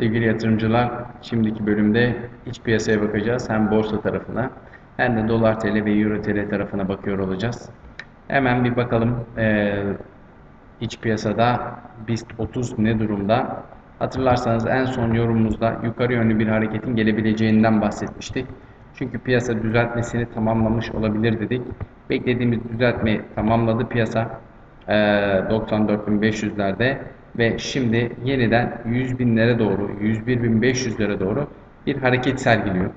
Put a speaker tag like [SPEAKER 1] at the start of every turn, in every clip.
[SPEAKER 1] Sevgili yatırımcılar, şimdiki bölümde iç piyasaya bakacağız. Hem borsa tarafına hem de dolar TL ve euro TL tarafına bakıyor olacağız. Hemen bir bakalım eee, iç piyasada BIST 30 ne durumda? Hatırlarsanız en son yorumumuzda yukarı yönlü bir hareketin gelebileceğinden bahsetmiştik. Çünkü piyasa düzeltmesini tamamlamış olabilir dedik. Beklediğimiz düzeltmeyi tamamladı piyasa. Eee, 94.500'lerde ve şimdi yeniden 100 binlere doğru 101.500'lere doğru bir hareket sergiliyor.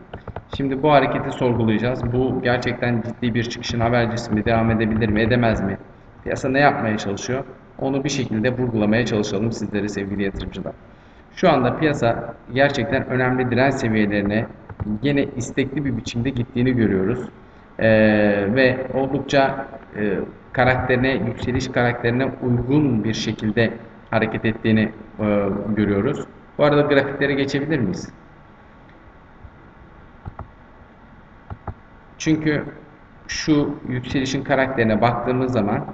[SPEAKER 1] Şimdi bu hareketi sorgulayacağız. Bu gerçekten ciddi bir çıkışın habercisi mi? Devam edebilir mi? Edemez mi? Piyasa ne yapmaya çalışıyor? Onu bir şekilde vurgulamaya çalışalım sizlere sevgili yatırımcılar. Şu anda piyasa gerçekten önemli direnç seviyelerine yine istekli bir biçimde gittiğini görüyoruz. Ee, ve oldukça e, karakterine, yükseliş karakterine uygun bir şekilde hareket ettiğini e, görüyoruz. Bu arada grafiklere geçebilir miyiz? Çünkü şu yükselişin karakterine baktığımız zaman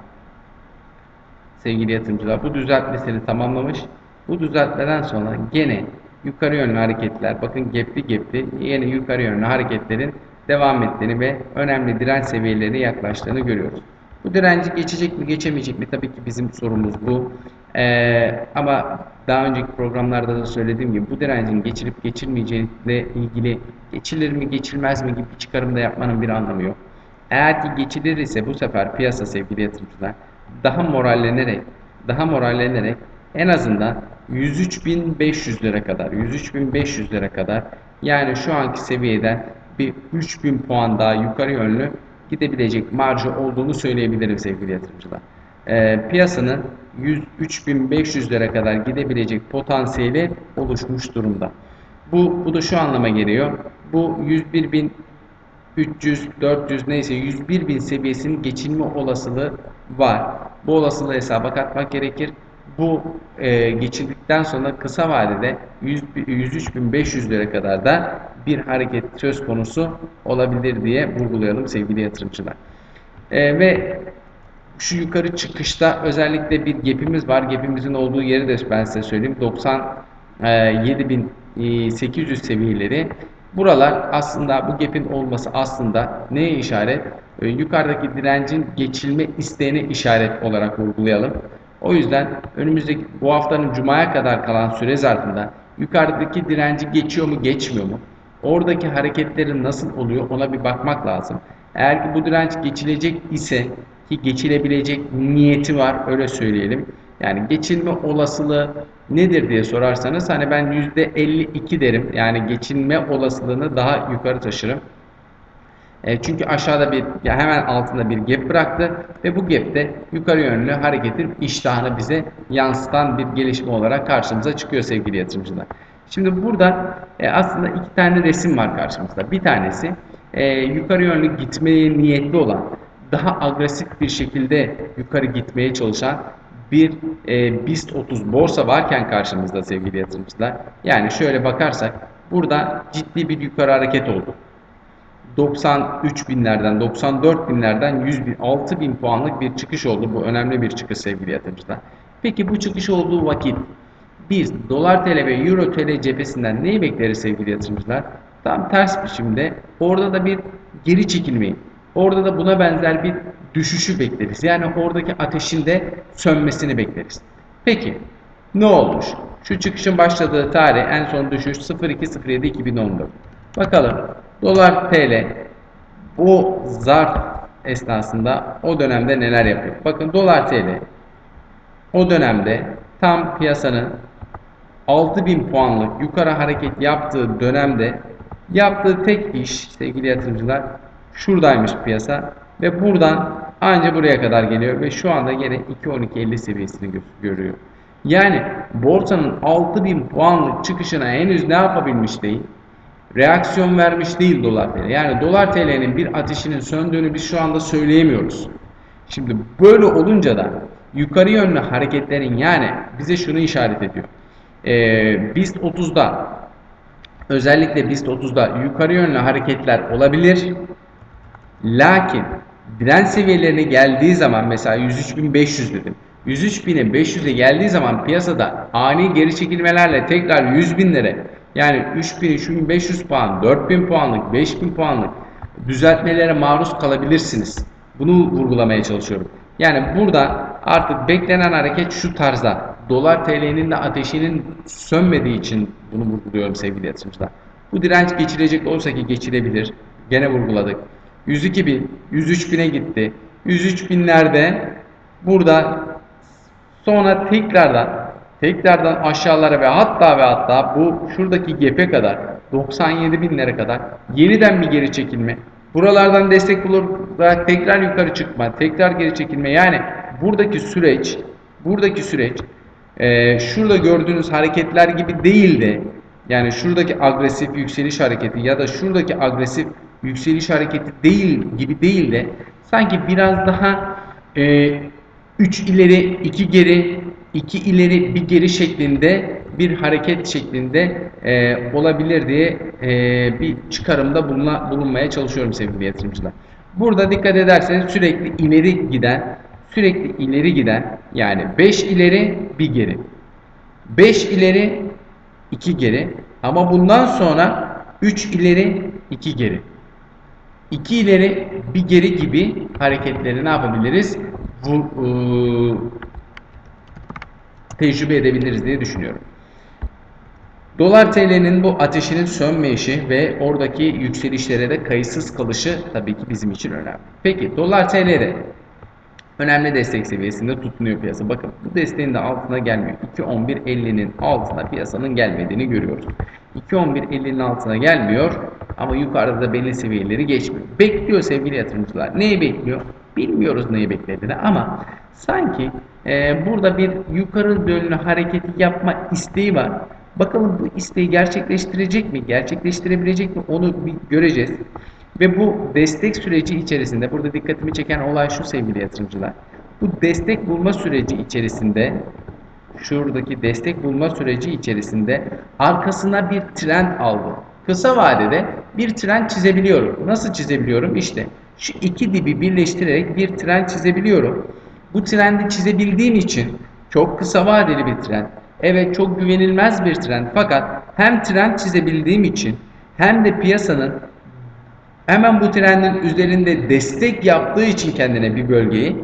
[SPEAKER 1] sevgili yatırımcılar bu düzeltmesini tamamlamış. Bu düzeltmeden sonra gene yukarı yönlü hareketler bakın gepli gepli yine yukarı yönlü hareketlerin devam ettiğini ve önemli direnç seviyelerine yaklaştığını görüyoruz. Bu direnci geçecek mi geçemeyecek mi tabii ki bizim sorumuz bu. Ee, ama daha önceki programlarda da söylediğim gibi bu direncin geçilip geçilmeyeceğiyle ilgili geçilir mi geçilmez mi gibi bir çıkarım da yapmanın bir anlamı yok. Eğer ki geçilir ise bu sefer piyasa sevgili yatırımcılar daha morallenerek daha morallenerek en azından 103.500 lira kadar 103.500 lira kadar yani şu anki seviyeden bir 3000 puan daha yukarı yönlü gidebilecek marjı olduğunu söyleyebilirim sevgili yatırımcılar. Ee, piyasanın 103.500 lira kadar gidebilecek potansiyeli oluşmuş durumda. Bu, bu da şu anlama geliyor. Bu 101.000 300, 400 neyse 101 bin seviyesinin geçilme olasılığı var. Bu olasılığı hesaba katmak gerekir. Bu e, geçildikten sonra kısa vadede 100, 103.500 lira kadar da bir hareket söz konusu olabilir diye vurgulayalım sevgili yatırımcılar. E, ve şu yukarı çıkışta özellikle bir gap'imiz var. Gap'imizin olduğu yeri de ben size söyleyeyim. 97.800 seviyeleri. Buralar aslında bu gap'in olması aslında neye işaret? Ee, yukarıdaki direncin geçilme isteğine işaret olarak vurgulayalım. O yüzden önümüzdeki bu haftanın cumaya kadar kalan süre zarfında yukarıdaki direnci geçiyor mu geçmiyor mu? Oradaki hareketlerin nasıl oluyor ona bir bakmak lazım. Eğer ki bu direnç geçilecek ise ki geçilebilecek niyeti var öyle söyleyelim. Yani geçilme olasılığı nedir diye sorarsanız hani ben %52 derim. Yani geçilme olasılığını daha yukarı taşırım. E, çünkü aşağıda bir hemen altında bir gap bıraktı ve bu gap'te yukarı yönlü hareketin iştahını bize yansıtan bir gelişme olarak karşımıza çıkıyor sevgili yatırımcılar. Şimdi burada e, aslında iki tane resim var karşımızda. Bir tanesi e, yukarı yönlü gitmeye niyetli olan daha agresif bir şekilde yukarı gitmeye çalışan bir e, BIST 30 borsa varken karşımızda sevgili yatırımcılar. Yani şöyle bakarsak burada ciddi bir yukarı hareket oldu. 93 binlerden 94 binlerden 100 bin 6 bin puanlık bir çıkış oldu. Bu önemli bir çıkış sevgili yatırımcılar. Peki bu çıkış olduğu vakit biz dolar TL ve euro TL cephesinden neyi bekleriz sevgili yatırımcılar? Tam ters biçimde orada da bir geri çekilmeyi, orada da buna benzer bir düşüşü bekleriz. Yani oradaki ateşin de sönmesini bekleriz. Peki ne olmuş? Şu çıkışın başladığı tarih en son düşüş 02.07.2014. Bakalım dolar TL bu zarf esnasında o dönemde neler yapıyor? Bakın dolar TL o dönemde tam piyasanın 6000 puanlık yukarı hareket yaptığı dönemde yaptığı tek iş sevgili yatırımcılar şuradaymış piyasa ve buradan anca buraya kadar geliyor ve şu anda yine 2.12.50 seviyesini gö görüyor. Yani borsanın 6000 puanlık çıkışına henüz ne yapabilmiş değil? Reaksiyon vermiş değil dolar TL. Yani dolar TL'nin bir ateşinin söndüğünü biz şu anda söyleyemiyoruz. Şimdi böyle olunca da yukarı yönlü hareketlerin yani bize şunu işaret ediyor. Ee, BIST 30'da özellikle BIST 30'da yukarı yönlü hareketler olabilir. Lakin direnç seviyelerine geldiği zaman mesela 103.500 dedim. 103.000'e 500'e geldiği zaman piyasada ani geri çekilmelerle tekrar 100 binlere yani 3000, 3500 puan, 4000 puanlık, 5000 puanlık düzeltmelere maruz kalabilirsiniz. Bunu vurgulamaya çalışıyorum. Yani burada artık beklenen hareket şu tarzda. Dolar TL'nin de ateşinin sönmediği için bunu vurguluyorum sevgili yatırımcılar. Bu direnç geçilecek olsa ki geçilebilir. Gene vurguladık. 102 bin, 103 bine gitti. 103 binlerde burada sonra tekrardan tekrardan aşağılara ve hatta ve hatta bu şuradaki gap'e kadar 97 binlere kadar yeniden bir geri çekilme. Buralardan destek bularak tekrar yukarı çıkma, tekrar geri çekilme. Yani buradaki süreç, buradaki süreç e, şurada gördüğünüz hareketler gibi değil de yani şuradaki agresif yükseliş hareketi ya da şuradaki agresif yükseliş hareketi değil gibi değil de sanki biraz daha 3 ileri 2 geri 2 ileri bir geri şeklinde bir hareket şeklinde e, olabilir diye e, bir çıkarımda bulunma, bulunmaya çalışıyorum sevgili yatırımcılar. Burada dikkat ederseniz sürekli ileri giden sürekli ileri giden yani 5 ileri bir geri 5 ileri 2 geri ama bundan sonra 3 ileri 2 geri 2 ileri bir geri gibi hareketleri ne yapabiliriz? Bu, e, tecrübe edebiliriz diye düşünüyorum. Dolar TL'nin bu ateşinin sönmeyişi ve oradaki yükselişlere de kayıtsız kalışı tabii ki bizim için önemli. Peki dolar TL'de önemli destek seviyesinde tutunuyor piyasa. Bakın bu desteğin de altına gelmiyor. 2.11.50'nin altına piyasanın gelmediğini görüyoruz. 2.11.50'nin altına gelmiyor ama yukarıda da belli seviyeleri geçmiyor. Bekliyor sevgili yatırımcılar. Neyi bekliyor? Bilmiyoruz neyi beklediğini ama sanki e, burada bir yukarı yönlü hareketi yapma isteği var. Bakalım bu isteği gerçekleştirecek mi? Gerçekleştirebilecek mi? Onu bir göreceğiz. Ve bu destek süreci içerisinde burada dikkatimi çeken olay şu sevgili yatırımcılar. Bu destek bulma süreci içerisinde şuradaki destek bulma süreci içerisinde arkasına bir trend aldı. Kısa vadede bir trend çizebiliyorum. Nasıl çizebiliyorum? İşte şu iki dibi birleştirerek bir trend çizebiliyorum. Bu trendi çizebildiğim için çok kısa vadeli bir trend. Evet çok güvenilmez bir trend fakat hem trend çizebildiğim için hem de piyasanın hemen bu trendin üzerinde destek yaptığı için kendine bir bölgeyi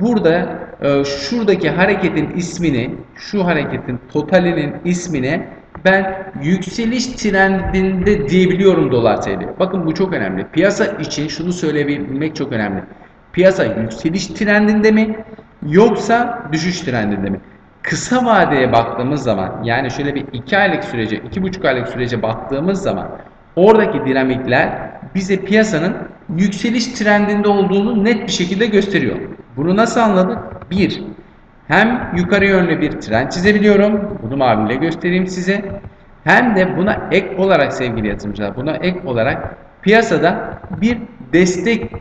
[SPEAKER 1] burada e, şuradaki hareketin ismini şu hareketin totalinin ismine ben yükseliş trendinde diyebiliyorum dolar TL. Bakın bu çok önemli. Piyasa için şunu söyleyebilmek çok önemli. Piyasa yükseliş trendinde mi yoksa düşüş trendinde mi? Kısa vadeye baktığımız zaman yani şöyle bir 2 aylık sürece, 2,5 aylık sürece baktığımız zaman oradaki dinamikler bize piyasanın yükseliş trendinde olduğunu net bir şekilde gösteriyor. Bunu nasıl anladık? 1. Hem yukarı yönlü bir trend çizebiliyorum. Bunu maviyle göstereyim size. Hem de buna ek olarak sevgili yatırımcılar, buna ek olarak piyasada bir destek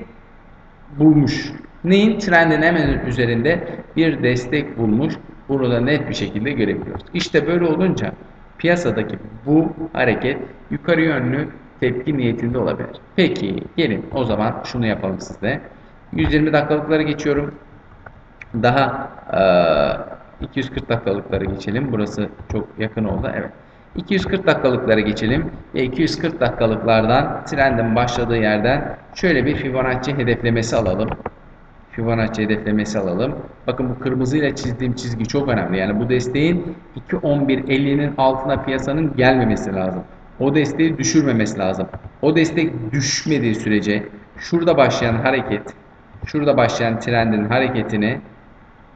[SPEAKER 1] bulmuş. Neyin? Trendin hemen üzerinde bir destek bulmuş. Bunu da net bir şekilde görebiliyoruz. İşte böyle olunca piyasadaki bu hareket yukarı yönlü tepki niyetinde olabilir. Peki gelin o zaman şunu yapalım sizde. 120 dakikalıkları geçiyorum. Daha e, 240 dakikalıkları geçelim. Burası çok yakın oldu. Evet. 240 dakikalıklara geçelim. Ve 240 dakikalıklardan trendin başladığı yerden şöyle bir Fibonacci hedeflemesi alalım. Fibonacci hedeflemesi alalım. Bakın bu kırmızıyla çizdiğim çizgi çok önemli. Yani bu desteğin 2.11.50'nin altına piyasanın gelmemesi lazım. O desteği düşürmemesi lazım. O destek düşmediği sürece şurada başlayan hareket, şurada başlayan trendin hareketini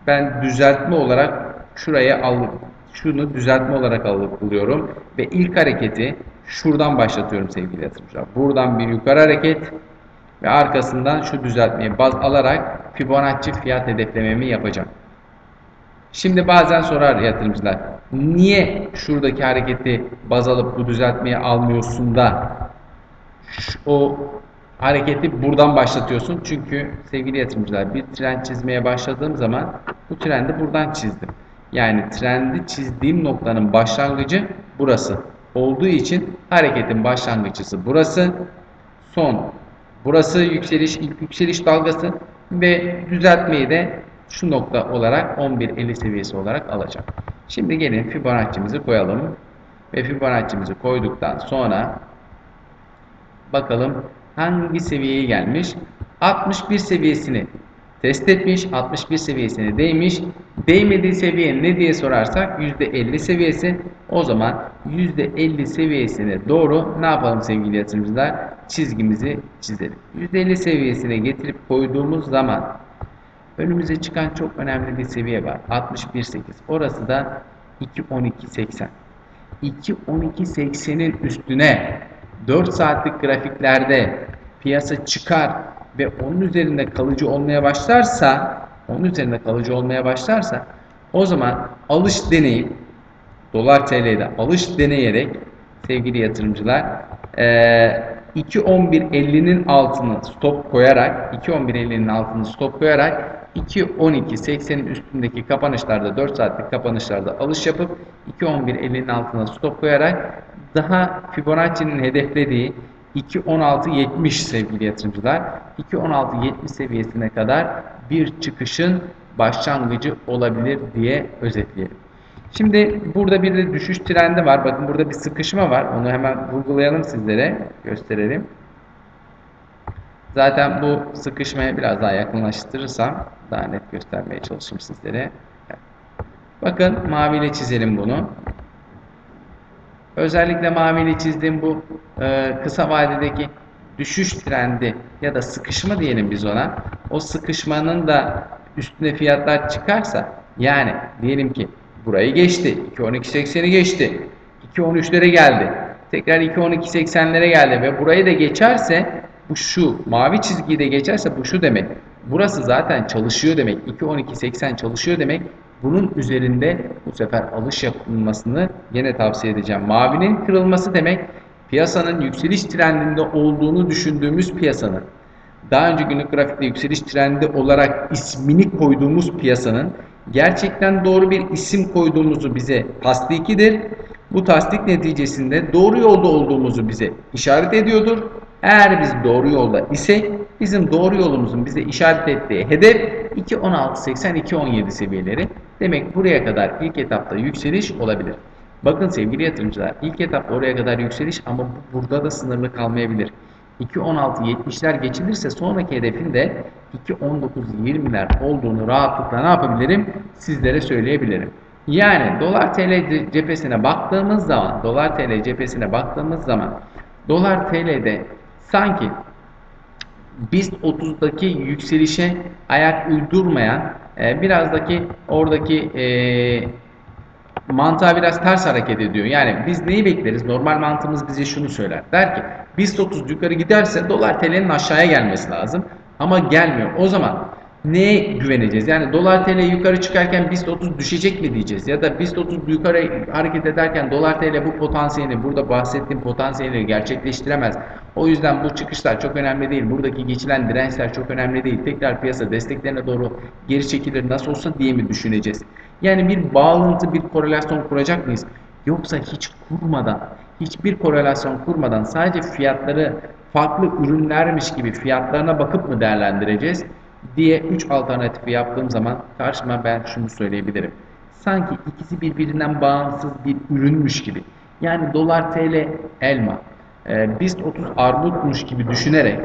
[SPEAKER 1] ben düzeltme olarak şuraya alıp şunu düzeltme olarak alıp buluyorum ve ilk hareketi şuradan başlatıyorum sevgili yatırımcılar. Buradan bir yukarı hareket ve arkasından şu düzeltmeyi baz alarak Fibonacci fiyat hedeflememi yapacağım. Şimdi bazen sorar yatırımcılar niye şuradaki hareketi baz alıp bu düzeltmeyi almıyorsun da o hareketi buradan başlatıyorsun. Çünkü sevgili yatırımcılar bir trend çizmeye başladığım zaman bu trendi buradan çizdim. Yani trendi çizdiğim noktanın başlangıcı burası. Olduğu için hareketin başlangıcısı burası. Son burası yükseliş ilk yükseliş dalgası ve düzeltmeyi de şu nokta olarak 11.50 seviyesi olarak alacağım. Şimdi gelin Fibonacci'mizi koyalım. Ve Fibonacci'mizi koyduktan sonra bakalım hangi seviyeye gelmiş? 61 seviyesini test etmiş. 61 seviyesine değmiş. Değmediği seviye ne diye sorarsak %50 seviyesi. O zaman %50 seviyesine doğru ne yapalım sevgili yatırımcılar? Çizgimizi çizelim. %50 seviyesine getirip koyduğumuz zaman önümüze çıkan çok önemli bir seviye var. 61.8. Orası da 2.12.80. 2.12.80'in üstüne 4 saatlik grafiklerde piyasa çıkar ve onun üzerinde kalıcı olmaya başlarsa onun üzerinde kalıcı olmaya başlarsa o zaman alış deneyip dolar TL'de alış deneyerek sevgili yatırımcılar 2.11.50'nin altını stop koyarak 2.11.50'nin altını stop koyarak 2.12.80'in üstündeki kapanışlarda 4 saatlik kapanışlarda alış yapıp 2.11.50'nin altına stop koyarak daha Fibonacci'nin hedeflediği 2.16.70 sevgili yatırımcılar 2.16.70 seviyesine kadar bir çıkışın başlangıcı olabilir diye özetleyelim. Şimdi burada bir de düşüş trendi var. Bakın burada bir sıkışma var. Onu hemen vurgulayalım sizlere. Gösterelim. Zaten bu sıkışmaya biraz daha yakınlaştırırsam daha net göstermeye çalışayım sizlere. Bakın maviyle çizelim bunu. Özellikle maviyle çizdiğim bu e, kısa vadedeki düşüş trendi ya da sıkışma diyelim biz ona. O sıkışmanın da üstüne fiyatlar çıkarsa yani diyelim ki burayı geçti. 2.12.80'i geçti. 2.13'lere geldi. Tekrar 2.12.80'lere geldi ve burayı da geçerse bu şu mavi çizgiyi de geçerse bu şu demek. Burası zaten çalışıyor demek. 2.12.80 çalışıyor demek. Bunun üzerinde bu sefer alış yapılmasını yine tavsiye edeceğim. Mavinin kırılması demek piyasanın yükseliş trendinde olduğunu düşündüğümüz piyasanın daha önce günlük grafikte yükseliş trendi olarak ismini koyduğumuz piyasanın gerçekten doğru bir isim koyduğumuzu bize tasdikidir. Bu tasdik neticesinde doğru yolda olduğumuzu bize işaret ediyordur. Eğer biz doğru yolda isek bizim doğru yolumuzun bize işaret ettiği hedef 2.16.80-2.17 seviyeleri. Demek buraya kadar ilk etapta yükseliş olabilir. Bakın sevgili yatırımcılar ilk etapta oraya kadar yükseliş ama burada da sınırlı kalmayabilir. 2.16.70'ler geçilirse sonraki hedefin de 2.19.20'ler olduğunu rahatlıkla ne yapabilirim? Sizlere söyleyebilirim. Yani dolar TL cephesine baktığımız zaman, dolar TL cephesine baktığımız zaman dolar TL'de sanki BIST 30'daki yükselişe ayak uydurmayan e, birazdaki oradaki e, mantığa biraz ters hareket ediyor. Yani biz neyi bekleriz? Normal mantığımız bize şunu söyler. Der ki BIST 30 yukarı giderse dolar TL'nin aşağıya gelmesi lazım. Ama gelmiyor. O zaman neye güveneceğiz? Yani dolar TL yukarı çıkarken BIST 30 düşecek mi diyeceğiz? Ya da BIST 30 yukarı hareket ederken dolar TL bu potansiyeli, burada bahsettiğim potansiyeli gerçekleştiremez. O yüzden bu çıkışlar çok önemli değil. Buradaki geçilen dirençler çok önemli değil. Tekrar piyasa desteklerine doğru geri çekilir nasıl olsa diye mi düşüneceğiz? Yani bir bağlantı, bir korelasyon kuracak mıyız? Yoksa hiç kurmadan, hiçbir korelasyon kurmadan sadece fiyatları farklı ürünlermiş gibi fiyatlarına bakıp mı değerlendireceğiz? Diye 3 alternatifi yaptığım zaman karşıma ben şunu söyleyebilirim. Sanki ikisi birbirinden bağımsız bir ürünmüş gibi. Yani dolar TL elma, e, BIST 30 armutmuş gibi düşünerek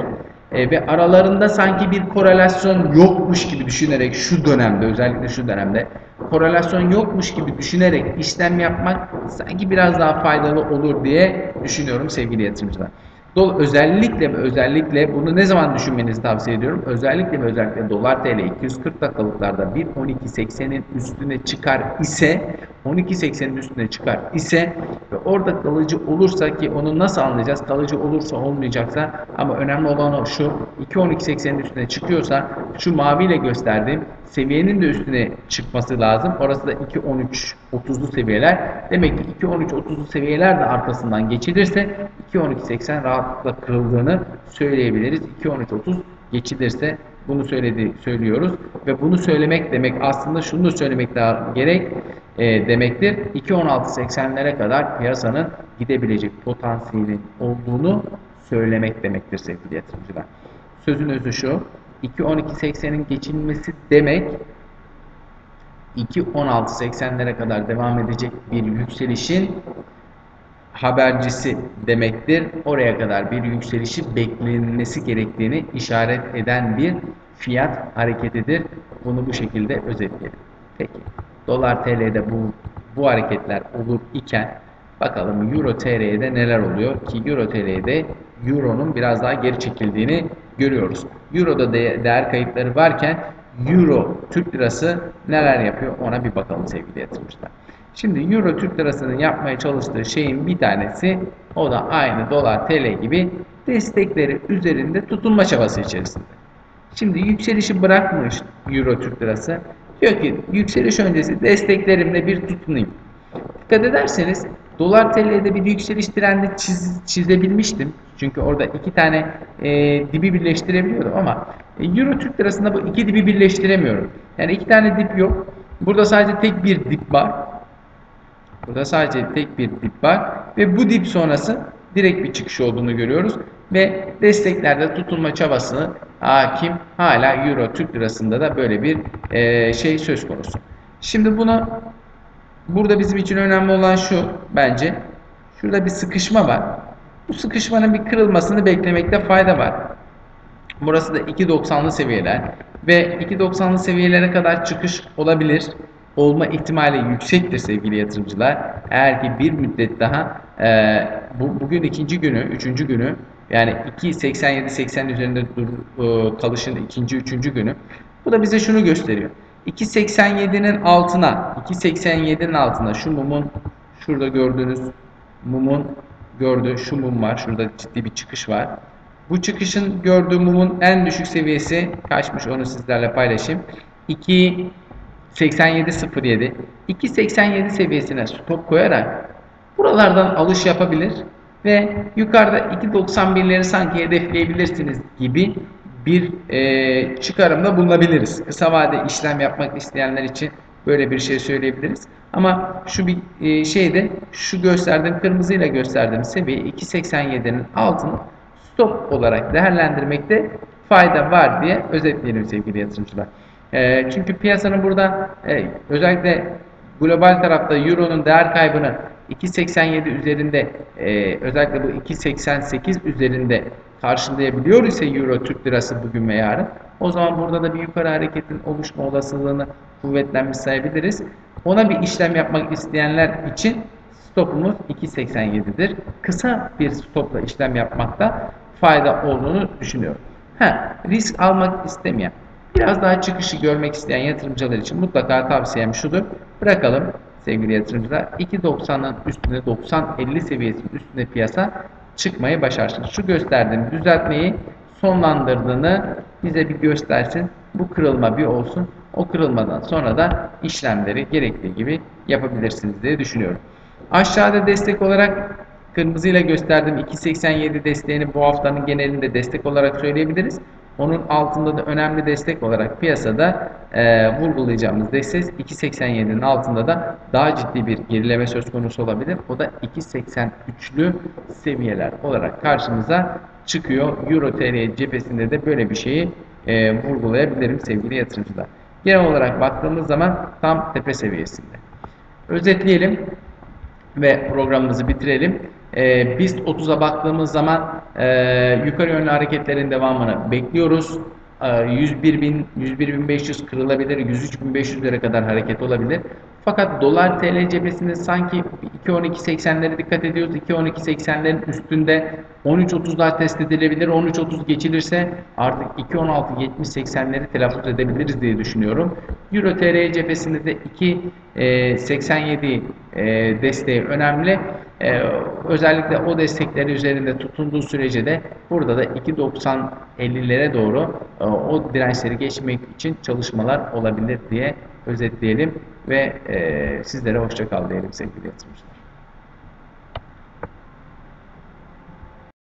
[SPEAKER 1] e, ve aralarında sanki bir korelasyon yokmuş gibi düşünerek şu dönemde özellikle şu dönemde korelasyon yokmuş gibi düşünerek işlem yapmak sanki biraz daha faydalı olur diye düşünüyorum sevgili yatırımcılar. Dol özellikle ve özellikle bunu ne zaman düşünmenizi tavsiye ediyorum? Özellikle ve özellikle dolar TL 240 dakikalıklarda 1.12.80'in üstüne çıkar ise 12.80'in üstüne çıkar ise ve orada kalıcı olursa ki onu nasıl anlayacağız? Kalıcı olursa olmayacaksa ama önemli olan o şu 2.12.80'in üstüne çıkıyorsa şu maviyle gösterdiğim seviyenin de üstüne çıkması lazım. Orası da 2.13.30'lu seviyeler. Demek ki 2.13.30'lu seviyeler de arkasından geçilirse 2.12.80 rahatlıkla kırıldığını söyleyebiliriz. 2.13.30 geçilirse bunu söyledi, söylüyoruz ve bunu söylemek demek aslında şunu da söylemek daha gerek e, demektir. 2.16.80'lere kadar piyasanın gidebilecek potansiyelin olduğunu söylemek demektir sevgili yatırımcılar. Sözün özü şu. 2.12.80'in geçilmesi demek 2.16.80'lere kadar devam edecek bir yükselişin habercisi demektir. Oraya kadar bir yükselişi beklenmesi gerektiğini işaret eden bir fiyat hareketidir. Bunu bu şekilde özetleyelim. Peki dolar TL'de bu bu hareketler olur iken bakalım Euro TL'de neler oluyor ki Euro TL'de Euro'nun biraz daha geri çekildiğini görüyoruz. Euro'da de değer kayıpları varken Euro Türk Lirası neler yapıyor ona bir bakalım sevgili yatırımcılar. Şimdi Euro Türk Lirası'nın yapmaya çalıştığı şeyin bir tanesi o da aynı dolar TL gibi destekleri üzerinde tutunma çabası içerisinde. Şimdi yükselişi bırakmış Euro Türk Lirası. Diyor ki yükseliş öncesi desteklerimle bir tutunayım. Dikkat ederseniz dolar TL'de bir yükseliş trendi çiz, çizebilmiştim. Çünkü orada iki tane e, dibi birleştirebiliyordum ama e, Euro Türk Lirası'nda bu iki dibi birleştiremiyorum. Yani iki tane dip yok. Burada sadece tek bir dip var. Burada sadece tek bir dip var ve bu dip sonrası direkt bir çıkış olduğunu görüyoruz ve desteklerde tutulma çabası hakim hala Euro Türk Lirası'nda da böyle bir e, şey söz konusu. Şimdi bunu burada bizim için önemli olan şu bence şurada bir sıkışma var. Bu sıkışmanın bir kırılmasını beklemekte fayda var. Burası da 2.90'lı seviyeler ve 2.90'lı seviyelere kadar çıkış olabilir olma ihtimali yüksektir sevgili yatırımcılar. Eğer ki bir müddet daha e, bu, bugün ikinci günü, üçüncü günü yani 2.87-80 üzerinde dur, e, kalışın ikinci, üçüncü günü. Bu da bize şunu gösteriyor. 2.87'nin altına, 2.87'nin altına şu mumun, şurada gördüğünüz mumun gördüğü şu mum var. Şurada ciddi bir çıkış var. Bu çıkışın gördüğü mumun en düşük seviyesi kaçmış onu sizlerle paylaşayım. 2 87.07 2.87 seviyesine stop koyarak buralardan alış yapabilir ve yukarıda 2.91'leri sanki hedefleyebilirsiniz gibi bir e, çıkarımda bulunabiliriz. Kısa vade işlem yapmak isteyenler için böyle bir şey söyleyebiliriz. Ama şu bir e, şeyde şu gösterdiğim kırmızıyla gösterdiğim seviye 2.87'nin altını stop olarak değerlendirmekte fayda var diye özetleyelim sevgili yatırımcılar. E, çünkü piyasanın burada e, özellikle global tarafta Euro'nun değer kaybını 2.87 üzerinde e, özellikle bu 2.88 üzerinde karşılayabiliyor ise Euro Türk Lirası bugün ve yarın o zaman burada da bir yukarı hareketin oluşma olasılığını kuvvetlenmiş sayabiliriz. Ona bir işlem yapmak isteyenler için stopumuz 2.87'dir. Kısa bir stopla işlem yapmakta fayda olduğunu düşünüyorum. Ha, risk almak istemeyen Biraz daha çıkışı görmek isteyen yatırımcılar için mutlaka tavsiyem şudur. Bırakalım sevgili yatırımcılar. 2.90'ın üstünde 90-50 seviyesinin üstünde piyasa çıkmayı başarsın. Şu gösterdiğim düzeltmeyi sonlandırdığını bize bir göstersin. Bu kırılma bir olsun. O kırılmadan sonra da işlemleri gerektiği gibi yapabilirsiniz diye düşünüyorum. Aşağıda destek olarak kırmızıyla gösterdiğim 2.87 desteğini bu haftanın genelinde destek olarak söyleyebiliriz. Onun altında da önemli destek olarak piyasada e, vurgulayacağımız destek 2.87'nin altında da daha ciddi bir gerileme söz konusu olabilir. O da 2.83'lü seviyeler olarak karşımıza çıkıyor. Euro TL cephesinde de böyle bir şeyi e, vurgulayabilirim sevgili yatırımcılar. Genel olarak baktığımız zaman tam tepe seviyesinde. Özetleyelim ve programımızı bitirelim. E, BIST 30'a baktığımız zaman e, yukarı yönlü hareketlerin devamını bekliyoruz. 101.000, ee, 101.500 kırılabilir, 103.500'lere kadar hareket olabilir. Fakat dolar TL cephesinde sanki 2.12.80'lere dikkat ediyoruz. 2.12.80'lerin üstünde 13.30'lar test edilebilir. 13.30 geçilirse artık 2.16.70-80'leri telaffuz edebiliriz diye düşünüyorum. Euro TL cephesinde de 2.87 e, desteği önemli. Ee, özellikle o destekleri üzerinde tutunduğu sürece de burada da 2.90-50'lere doğru e, o dirençleri geçmek için çalışmalar olabilir diye özetleyelim ve e, sizlere hoşça kal diyelim sevgili yatırımcılar.